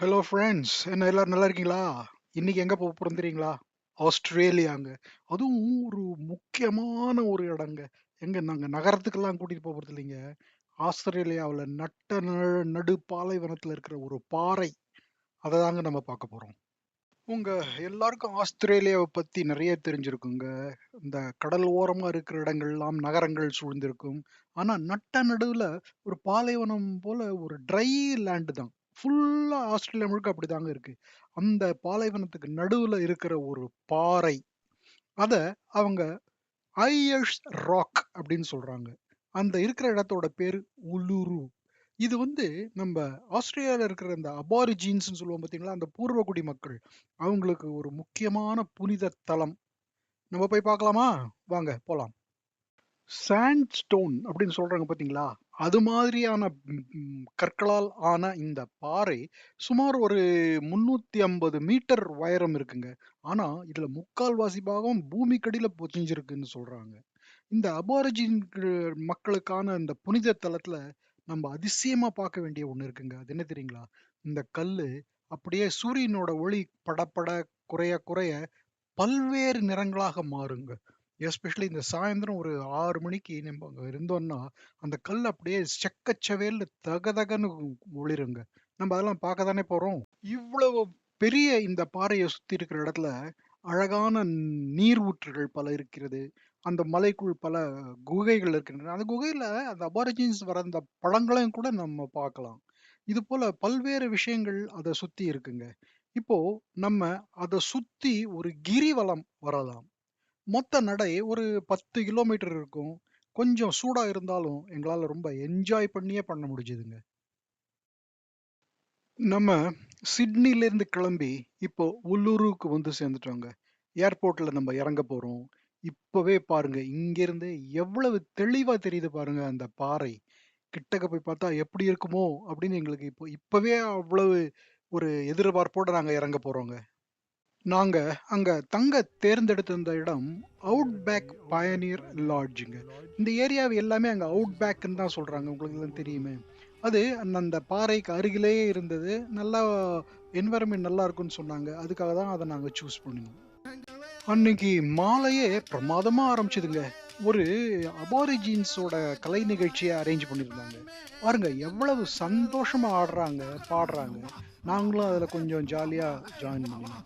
Hello friends என்ன எல்லாரும் நல்லா இருக்கீங்களா? இன்னைக்கு எங்கே போக போறோம் தெரியுங்களா ஆஸ்திரேலியாங்க. அதுவும் ஒரு முக்கியமான ஒரு இடங்க. எங்கே நாங்கள் நகரத்துக்கெல்லாம் கூட்டிகிட்டு போக இல்லைங்க. ஆஸ்திரேலியாவில் நட்ட ந- நடு பாலைவனத்தில் இருக்கிற ஒரு பாறை. அதை தாங்க நம்ம பார்க்க போகிறோம் உங்கள் எல்லாருக்கும் ஆஸ்திரேலியாவை பற்றி நிறைய தெரிஞ்சிருக்குங்க. இந்த கடல் ஓரமாக இருக்கிற இடங்கள்லாம் நகரங்கள் சூழ்ந்திருக்கும். ஆனால் நட்ட நடுவில் ஒரு பாலைவனம் போல் ஒரு ட்ரை லேண்டு தான். ஃபுல்லா ஆஸ்திரேலியா முழுக்க அப்படிதாங்க இருக்கு. அந்த பாலைவனத்துக்கு நடுவுல இருக்கிற ஒரு பாறை. அத அவங்க ஐஎஷ் ராக் அப்படின்னு சொல்றாங்க. அந்த இருக்கிற இடத்தோட பேர் உலுரு. இது வந்து நம்ம ஆஸ்திரேலியாவில் இருக்கிற இந்த அபாரிஜீன்ஸ்னு சொல்லுவோம் பார்த்தீங்களா? அந்த பூர்வகுடி மக்கள். அவங்களுக்கு ஒரு முக்கியமான புனித தலம். நம்ம போய் பார்க்கலாமா? வாங்க போகலாம் சாண்ட் ஸ்டோன் அப்படின்னு சொல்கிறாங்க பார்த்தீங்களா? அது மாதிரியான கற்களால் ஆன இந்த பாறை சுமார் ஒரு முன்னூத்தி ஐம்பது மீட்டர் உயரம் இருக்குங்க. ஆனா இதுல முக்கால்வாசி பாகம் பூமிக்கடியில பொதிஞ்சிருக்குன்னு சொல்றாங்க. இந்த அபாரிஜின் மக்களுக்கான இந்த புனித தலத்துல நம்ம அதிசயமா பார்க்க வேண்டிய ஒண்ணு இருக்குங்க. அது என்ன தெரியுங்களா? இந்த கல்லு அப்படியே சூரியனோட ஒளி படப்பட குறைய குறைய பல்வேறு நிறங்களாக மாறுங்க. எஸ்பெஷலி இந்த சாயந்தரம் ஒரு ஆறு மணிக்கு நம்ம அங்கே இருந்தோம்னா அந்த கல் அப்படியே செக்கச்சவேல்னு தகதகன்னு ஒளிருங்க. நம்ம அதெல்லாம் பார்க்க தானே போகிறோம் இவ்வளவு பெரிய இந்த பாறையை சுற்றி இருக்கிற இடத்துல அழகான நீர் ஊற்றுகள் பல இருக்கிறது. அந்த மலைக்குள் பல குகைகள் இருக்கின்றன. அந்த குகையில் அந்த அபாரிஜின்ஸ் வர அந்த பழங்களையும் கூட நம்ம பார்க்கலாம். இது போல் பல்வேறு விஷயங்கள் அதை சுற்றி இருக்குங்க. இப்போ நம்ம அதை சுற்றி ஒரு கிரிவலம் வரலாம். மொத்த நடை ஒரு பத்து கிலோமீட்டர் இருக்கும். கொஞ்சம் சூடா இருந்தாலும் எங்களால ரொம்ப என்ஜாய் பண்ணியே பண்ண முடிஞ்சதுங்க. நம்ம சிட்னில இருந்து கிளம்பி இப்போ உள்ளூருக்கு வந்து சேர்ந்துட்டோங்க. ஏர்போர்ட்ல நம்ம இறங்க போறோம். இப்பவே பாருங்க இங்கிருந்து எவ்வளவு தெளிவா தெரியுது பாருங்க அந்த பாறை. கிட்டக்க போய் பார்த்தா எப்படி இருக்குமோ அப்படின்னு எங்களுக்கு இப்போ இப்பவே அவ்வளவு ஒரு எதிர்பார்ப்போட நாங்க இறங்க போறோங்க. நாங்க அங்க தங்க தேர்ந்தெடுத்திருந்த இடம் அவுட் பேக் பயனியர் லாட்ஜுங்க இந்த ஏரியாவை எல்லாமே அங்க அவுட் பேக்னு தான் சொல்றாங்க. உங்களுக்கு எல்லாம் தெரியுமே. அது அந்த பாறைக்கு அருகிலேயே இருந்தது. நல்லா என்வரன்மெண்ட் நல்லா இருக்கும்னு சொன்னாங்க. அதுக்காக தான் அதை நாங்க சூஸ் பண்ணினோம். அன்னைக்கு மாலையே பிரமாதமா ஆரம்பிச்சதுங்க. ஒரு அபாரிஜின்ஸோட கலை நிகழ்ச்சியை அரேஞ்ச் பண்ணியிருந்தாங்க. பாருங்க எவ்வளவு சந்தோஷமா ஆடுறாங்க பாடுறாங்க. நாங்களும் அதில் கொஞ்சம் ஜாலியாக ஜாயின் பண்ணலாம்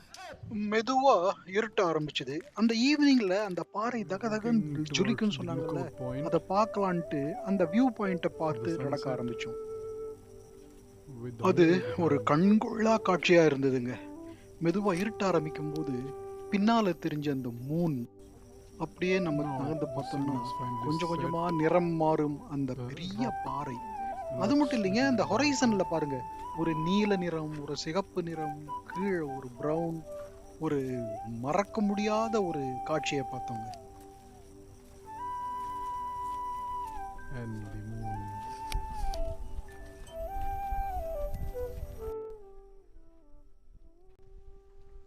மெதுவா இருட்ட ஆரம்பிச்சது. அந்த ஈவினிங்ல அந்த பாறை தக தகன்னு ஜொலிக்குன்னு சொன்னாங்கல்ல அதை பார்க்கலான்ட்டு அந்த வியூ பாயிண்ட்டை பார்த்து நடக்க ஆரம்பிச்சோம். அது ஒரு கண்கொள்ளா காட்சியா இருந்ததுங்க. மெதுவா இருட்ட ஆரம்பிக்கும் போது பின்னால தெரிஞ்ச அந்த மூன் அப்படியே நம்ம நகர்ந்து பார்த்தோம்னா கொஞ்சம் கொஞ்சமா நிறம் மாறும் அந்த பெரிய பாறை. அது மட்டும் இல்லைங்க அந்த ஹொரைசன்ல பாருங்க ஒரு நீல நிறம் ஒரு சிகப்பு நிறம் கீழே ஒரு பிரவுன் ஒரு மறக்க முடியாத ஒரு காட்சியை பார்த்தோங்க.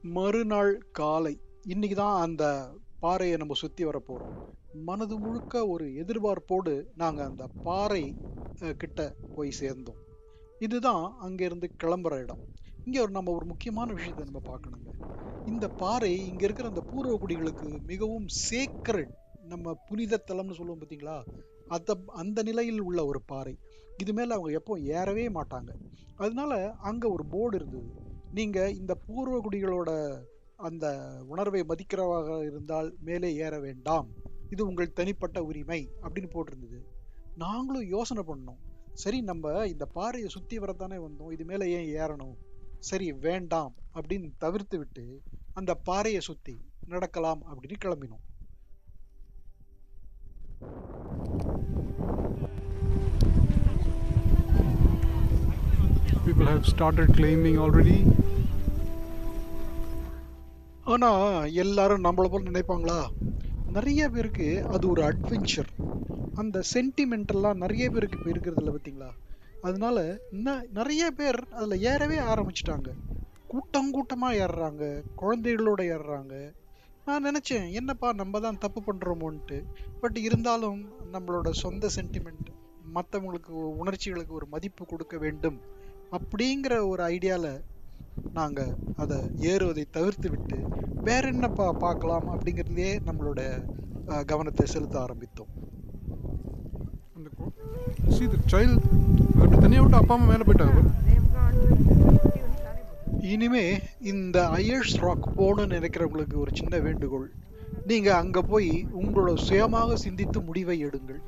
மறுநாள் காலை இன்னைக்கு தான் அந்த பாறையை நம்ம சுத்தி வர மனது முழுக்க ஒரு எதிர்பார்ப்போடு நாங்க அந்த பாறை கிட்ட போய் சேர்ந்தோம். இதுதான் அங்கிருந்து கிளம்புற இடம். இங்கே ஒரு நம்ம ஒரு முக்கியமான விஷயத்தை நம்ம பார்க்கணுங்க. இந்த பாறை இங்கே இருக்கிற அந்த பூர்வ குடிகளுக்கு மிகவும் சேக்கரட் நம்ம புனித தலம்னு சொல்லுவோம் பார்த்தீங்களா? அந்த அந்த நிலையில் உள்ள ஒரு பாறை. இது மேலே அவங்க எப்போ ஏறவே மாட்டாங்க. அதனால அங்கே ஒரு போர்டு இருந்தது. நீங்கள் இந்த பூர்வ குடிகளோட அந்த உணர்வை மதிக்கிறவாக இருந்தால் மேலே ஏற வேண்டாம். இது உங்கள் தனிப்பட்ட உரிமை அப்படின்னு போட்டிருந்தது. நாங்களும் யோசனை பண்ணோம். சரி நம்ம இந்த பாறையை சுற்றி வரத்தானே வந்தோம். இது மேலே ஏன் ஏறணும்? சரி வேண்டாம் அப்படின்னு தவிர்த்து விட்டு அந்த பாறையை சுத்தி நடக்கலாம் அப்படின்னு கிளம்பினோம். People have started claiming already. ஆனா எல்லாரும் நம்மள போல நினைப்பாங்களா? நிறைய பேருக்கு அது ஒரு அட்வென்ச்சர் அந்த சென்டிமெண்ட் எல்லாம் நிறைய பேருக்கு இப்போ இருக்கிறது இல்லை பார்த்தீங்களா? அதனால நிறைய பேர் அதுல ஏறவே ஆரம்பிச்சிட்டாங்க. கூட்டம் கூட்டமா ஏறுறாங்க. குழந்தைகளோட ஏறுறாங்க. நான் நினைச்சேன் என்னப்பா நம்ம தான் தப்பு பண்றோமோன்ட்டு. பட் இருந்தாலும் நம்மளோட சொந்த சென்டிமெண்ட் மற்றவங்களுக்கு உணர்ச்சிகளுக்கு ஒரு மதிப்பு கொடுக்க வேண்டும் அப்படிங்கிற ஒரு ஐடியாவில் நாங்கள் அதை ஏறுவதை தவிர்த்து விட்டு வேற என்னப்பா பார்க்கலாம் அப்படிங்கிறதுலயே நம்மளோட கவனத்தை செலுத்த ஆரம்பித்தோம். அந்த see the child தனியாக விட்டு அப்பா அம்மா மேலே போயிட்டாங்க. இனிமே இந்த ஐயர்ஸ் ராக் போகணும்னு நினைக்கிறவங்களுக்கு ஒரு சின்ன வேண்டுகோள். நீங்க அங்க போய் உங்களோட சுயமாக சிந்தித்து முடிவை எடுங்கள்.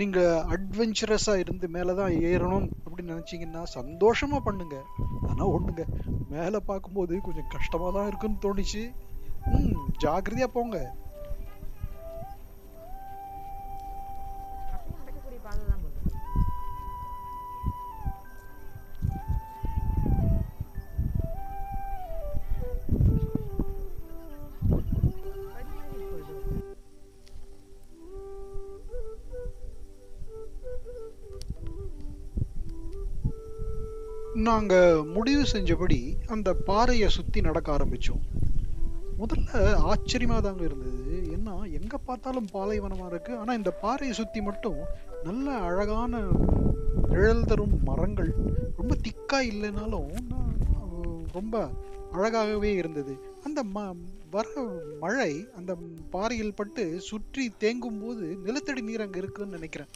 நீங்க அட்வென்ச்சரஸா இருந்து மேலதான் ஏறணும் அப்படின்னு நினைச்சீங்கன்னா சந்தோஷமா பண்ணுங்க. ஆனா ஒண்ணுங்க மேல பார்க்கும்போது கொஞ்சம் கஷ்டமா தான் இருக்குன்னு தோணுச்சு. ம் ஜாக்கிரதையா போங்க. நாங்கள் முடிவு செஞ்சபடி அந்த பாறையை சுற்றி நடக்க ஆரம்பித்தோம் முதல்ல ஆச்சரியமாக தாங்க இருந்தது. ஏன்னா எங்கே பார்த்தாலும் பாலைவனமாக இருக்குது ஆனால் இந்த பாறையை சுற்றி மட்டும் நல்ல அழகான நிழல் தரும் மரங்கள் ரொம்ப திக்காக இல்லைனாலும் நான், ரொம்ப அழகாகவே இருந்தது. அந்த ம வர மழை அந்த பாறையில் பட்டு சுற்றி தேங்கும் போது நிலத்தடி நீர் அங்கே இருக்குன்னு நினைக்கிறேன்.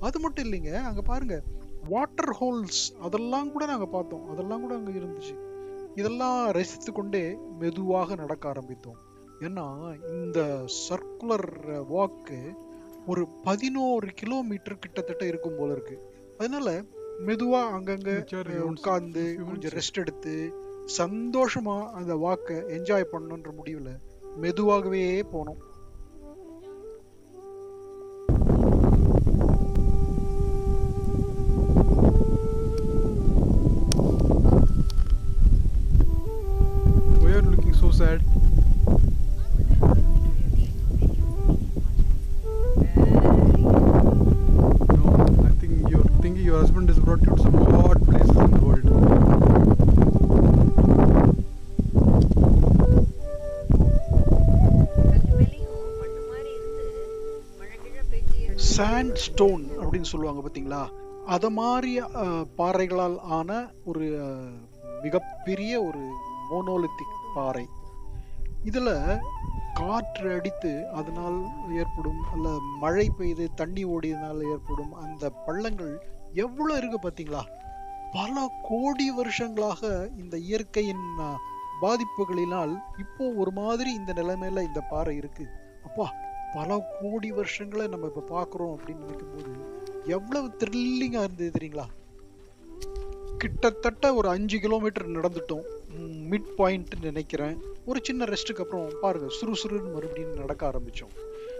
அது மட்டும் இல்லைங்க அங்க பாருங்க வாட்டர் ஹோல்ஸ் அதெல்லாம் கூட நாங்க பார்த்தோம். அதெல்லாம் கூட அங்க இருந்துச்சு. இதெல்லாம் ரசித்து கொண்டே மெதுவாக நடக்க ஆரம்பித்தோம். ஏன்னா இந்த சர்க்குலர் வாக்கு ஒரு பதினோரு கிலோமீட்டர் கிட்டத்தட்ட இருக்கும் போல இருக்கு. அதனால மெதுவா அங்கங்க உட்கார்ந்து கொஞ்சம். ரெஸ்ட் எடுத்து சந்தோஷமா அந்த வாக்கை என்ஜாய் பண்ணணுன்ற முடிவுல மெதுவாகவே போனோம். Said. No, I think you're thinking your husband has brought you to some hot places in the world. கொஞ்சம் சாண்ட் ஸ்டோன் அப்படின்னு சொல்லுவாங்க பார்த்தீங்களா அதை மாதிரி பாறைகளால் ஆன ஒரு மிகப்பெரிய ஒரு மோனோலித்திக் பாறை இதில் காற்று அடித்து அதனால் ஏற்படும் அல்ல மழை பெய்து தண்ணி ஓடியதனால் ஏற்படும் அந்த பள்ளங்கள் எவ்வளோ இருக்கு பார்த்தீங்களா? பல கோடி வருஷங்களாக இந்த இயற்கையின் பாதிப்புகளினால் இப்போ ஒரு மாதிரி இந்த நிலைமையில இந்த பாறை இருக்கு. அப்பா பல கோடி வருஷங்களை நம்ம இப்போ பார்க்குறோம் அப்படின்னு நினைக்கும் போது எவ்வளவு த்ரில்லிங்காக இருந்தது தெரியுங்களா? கிட்டத்தட்ட ஒரு அஞ்சு கிலோமீட்டர் நடந்துட்டோம். மிட் பாயிண்ட் நினைக்கிறேன். ஒரு சின்ன ரெஸ்ட்டுக்கு அப்புறம் பாருங்க சுறுசுறுன்னு மறுபடியும் நடக்க ஆரம்பித்தோம்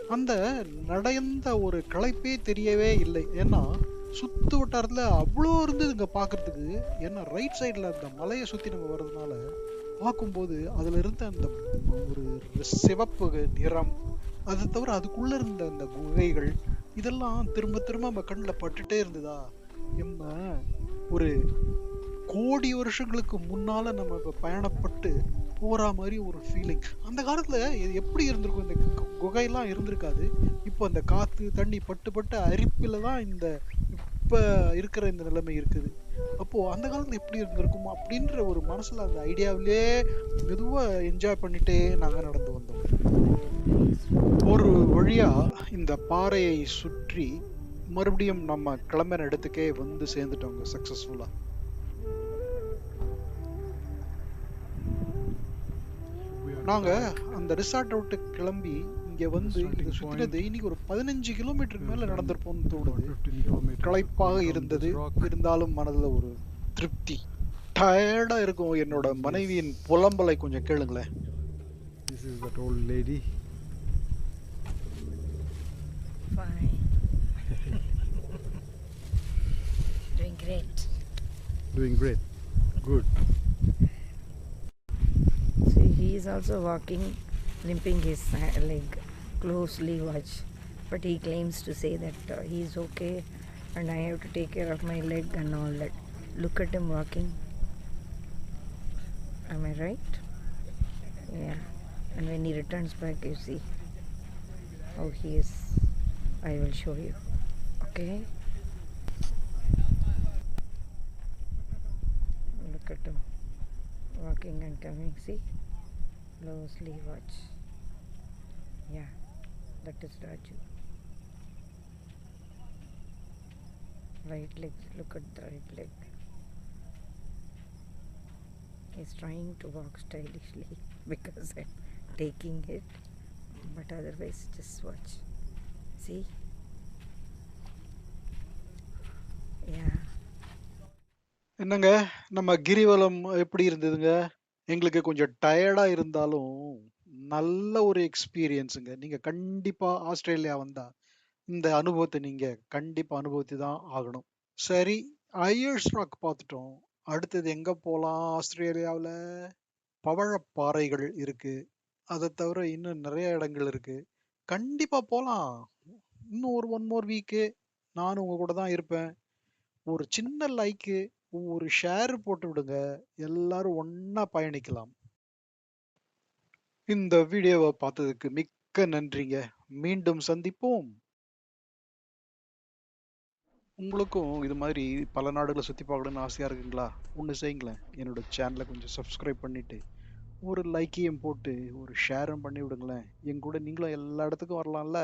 அந்த நடந்த ஒரு களைப்பே தெரியவே இல்லை. ஏன்னா சுத்து வட்டாரத்தில் அவ்வளோ இருந்தது இங்கே பார்க்குறதுக்கு ஏன்னா ரைட் சைடில் அந்த மலையை சுற்றி நம்ம வர்றதுனால பார்க்கும்போது அதில் இருந்த அந்த ஒரு சிவப்பு நிறம் அது தவிர அதுக்குள்ளே இருந்த அந்த குகைகள் இதெல்லாம் திரும்ப திரும்ப நம்ம கண்ணில் பட்டுட்டே இருந்ததா? நம்ம ஒரு கோடி வருஷங்களுக்கு முன்னால நம்ம இப்ப பயணப்பட்டு போற மாதிரி ஒரு ஃபீலிங் அந்த காலத்துல இது எப்படி இருந்திருக்கும்? இந்த கு- குகையெல்லாம் இருந்திருக்காது. இப்போ அந்த காத்து தண்ணி பட்டு பட்டு அரிப்பில தான் இந்த இப்ப இருக்கிற இந்த நிலைமை இருக்குது. அப்போ அந்த காலத்துல எப்படி இருந்திருக்கும்? அப்படின்ற ஒரு மனசுல அந்த ஐடியாவிலே மெதுவா என்ஜாய் பண்ணிட்டே நாங்க நடந்து வந்தோம். ஒரு வழியா இந்த பாறையை சுற்றி மறுபடியும் நம்ம கிளம்புற இடத்துக்கே வந்து சேர்ந்துட்டோங்க சக்சஸ்ஃபுல்லா நாங்க. அந்த ரிசார்ட் விட்டு கிளம்பி இங்க வந்து இதை சுத்தினது இன்னைக்கு ஒரு பதினஞ்சு கிலோமீட்டருக்கு மேல நடந்திருப்போம்னு தோணுது 15 kilometers களைப்பாக இருந்தது. இருந்தாலும் மனதுல ஒரு திருப்தி டயர்டா இருக்கும் என்னோட மனைவியின் புலம்பலை கொஞ்சம் கேளுங்களேன் This is that old lady. Fine. Doing great. Doing great. Good. He is also walking, limping his leg. Closely watch. But he claims to say that uh, he is okay and I have to take care of my leg and all that. Look at him walking. Am I right? Yeah. And when he returns back, you see how he is. I will show you. Okay? Look at him walking and coming. See? Closely watch. Yeah, that is Raju. Right leg, look at the right leg. He's trying to walk stylishly because I'm taking it, but otherwise, just watch. See? Yeah. என்னங்க நம்ம கிரிவலம் எப்படி இருந்ததுங்க எங்களுக்கு கொஞ்சம் டயர்டா இருந்தாலும் நல்ல ஒரு எக்ஸ்பீரியன்ஸுங்க. நீங்க கண்டிப்பா ஆஸ்திரேலியா வந்தா இந்த அனுபவத்தை நீங்க கண்டிப்பா அனுபவித்து தான் ஆகணும். சரி ஐயர்ஸ் ராக் பார்த்துட்டோம். அடுத்தது எங்க போலாம்? ஆஸ்திரேலியாவில் பவழப்பாறைகள் இருக்கு. அதை தவிர இன்னும் நிறைய இடங்கள் இருக்கு. கண்டிப்பா போலாம். இன்னும் ஒரு ஒன் மோர் வீக்கு நானும் உங்க கூட தான் இருப்பேன். ஒரு சின்ன லைக்கு ஒரு ஷேர் போட்டு விடுங்க எல்லாரும் ஒன்னா பயணிக்கலாம். இந்த வீடியோவை பார்த்ததுக்கு மிக்க நன்றிங்க. மீண்டும் சந்திப்போம். உங்களுக்கும் இது மாதிரி பல நாடுகளை சுற்றி பார்க்கணும்னு ஆசையாக இருக்குங்களா? ஒன்று செய்யுங்களேன். என்னோட சேனலை கொஞ்சம் சப்ஸ்கிரைப் பண்ணிவிட்டு ஒரு லைக்கையும் போட்டு ஒரு ஷேரும் பண்ணி விடுங்களேன். என் கூட நீங்களும் எல்லா இடத்துக்கும் வரலாம்ல?